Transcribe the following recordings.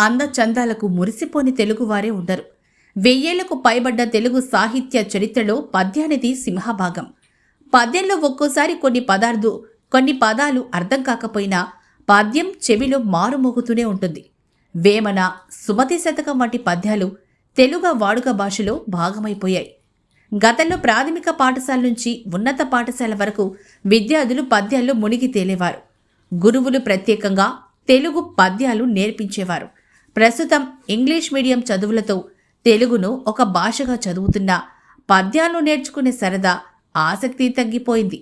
అందచందాలకు మురిసిపోని తెలుగువారే ఉండరు. వెయ్యేళ్ళకు పైబడ్డ తెలుగు సాహిత్య చరిత్రలో పద్యానిది సింహభాగం. పద్యంలో ఒక్కోసారి కొన్ని పదార్థు కొన్ని పదాలు అర్థం కాకపోయినా పద్యం చెవిలో మారుమోగుతూనే ఉంటుంది. వేమన సుమతి శతకం వంటి పద్యాలు తెలుగు వాడుక భాషలో భాగమైపోయాయి. గతంలో ప్రాథమిక పాఠశాల నుంచి ఉన్నత పాఠశాల వరకు విద్యార్థులు పద్యాల్లో మునిగి తేలేవారు. గురువులు ప్రత్యేకంగా తెలుగు పద్యాలు నేర్పించేవారు. ప్రస్తుతం ఇంగ్లీష్ మీడియం చదువులతో తెలుగును ఒక భాషగా చదువుతున్న పద్యాలు నేర్చుకునే సరదా ఆసక్తి తగ్గిపోయింది.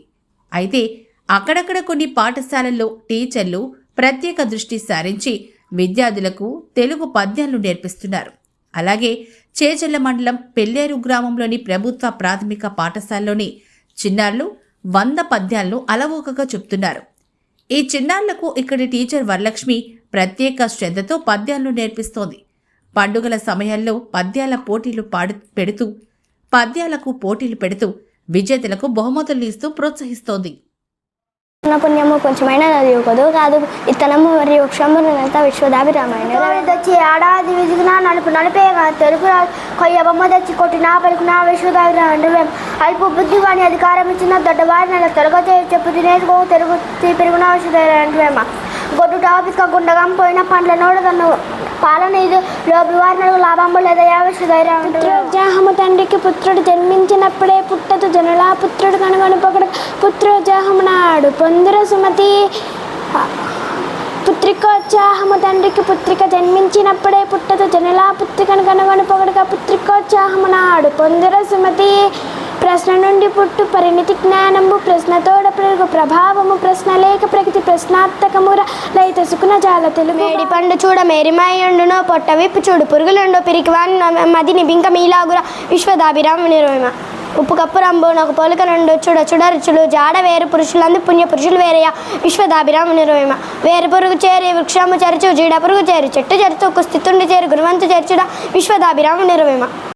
అయితే అక్కడక్కడ కొన్ని పాఠశాలల్లో టీచర్లు ప్రత్యేక దృష్టి సారించి విద్యార్థులకు తెలుగు పద్యాలు నేర్పిస్తున్నారు. అలాగే చేచెల్ల మండలం పెల్లేరు గ్రామంలోని ప్రభుత్వ ప్రాథమిక పాఠశాలలోని చిన్నారులు వంద పద్యాలను అలవోకగా చెప్తున్నారు. ఈ చిన్నారులకు ఇక్కడి టీచర్ వరలక్ష్మి ప్రత్యేక శ్రద్ధతో పద్యాలను నేర్పిస్తోంది. పండుగల సమయాల్లో పద్యాల పోటీలు పాడు పెడుతూ పద్యాలకు పోటీలు పెడుతూ విజేతలకు బహుమతులు ఇస్తూ ప్రోత్సహిస్తోంది. పుణ్యము కొంచెమైనా చదువుకోదు కాదు ఇత్తనము మరియు వృక్షమునంతా విశ్వదాభిరామాయణ తెచ్చి ఆడాది విజిగిన నలుపు నలిపేగా తెలుగు కొయ్య బొమ్మ తెచ్చి కొట్టిన పలుకున విశ్వదాగ్రహం అల్పు బుద్ధి వాణి అధికారం ఇచ్చిన దొడ్డవారి నెల తొలగ చెప్పు తినేసుకో తెలుగు తీ- పెరుగున విశ్వదాగ్రహం గొడ్డు టాపిక గుండగం పోయిన పండ్ల నోడదన్ను పాలన ఇది. లోపి వారి నెలకు లాభం లేదయా విశ్వధైర్యం తండ్రికి పుత్రుడు జన్మించినప్పుడే పుట్టదు జనులా. పుత్రుడు కనుగొని పొగడు. పుత్రోజాహము నాడు పొందుర సుమతి. పుత్రికోత్సాహము తండ్రికి పుత్రిక జన్మించినప్పుడే పుట్టదు జనులా. పుత్రికను కనుగొని పొగడుగా పుత్రికోత్సాహము నాడు పొందుర సుమతి. ప్రశ్న నుండి పుట్టు పరిణితి జ్ఞానము ప్రశ్నతోడ పెరుగు ప్రభావము ప్రశ్న లైత జాల తెలుగు మేడి పండు చూడ మేరిమాయుండునో పొట్ట విప్పు చూడు పురుగులుండు పిరికివాన్ మదిని బింక మీలాగుర విశ్వదాభిరామ నిర్వమ ఉప్పు కప్పు రంబు నాకు పోలిక నుండు చూడ చూడ రుచులు జాడ వేరు పురుషులందు పుణ్య పురుషులు వేరయ్య విశ్వదాభిరామ నిర్వమ వేరు పురుగు చేరి వృక్షము చేరుచు జీడ పురుగు చేరి చెట్టు చెరుచు కుస్థితుండి చేరి గురువంతు చేర్చుడ విశ్వదాభిరామ నిర్వమ